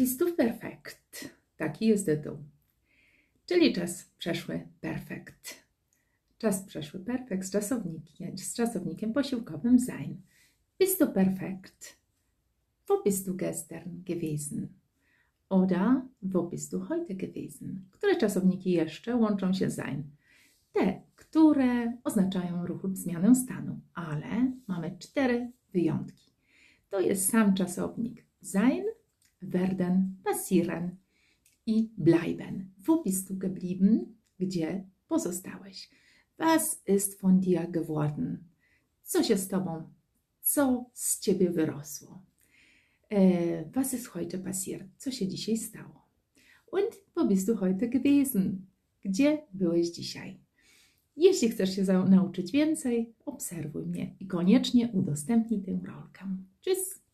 Bist du perfekt? Taki jest tytuł. Czyli czas przeszły perfekt. Czas przeszły perfekt z czasownikiem, z czasownikiem posiłkowym sein. Bist du perfekt? Wo bist du gestern gewesen? Oder wo bist du heute gewesen? Które czasowniki jeszcze łączą się sein? Te, które oznaczają ruch lub zmianę stanu, ale mamy cztery wyjątki. To jest sam czasownik sein, werden, passieren i bleiben. Wo bist du geblieben? Gdzie pozostałeś? Was ist von dir geworden? Co się z tobą? Co z ciebie wyrosło? E, was ist heute passiert? Co się dzisiaj stało? Und wo bist du heute gewesen? Gdzie byłeś dzisiaj? Jeśli chcesz się nauczyć więcej, obserwuj mnie i koniecznie udostępnij tę rolkę. Tschüss!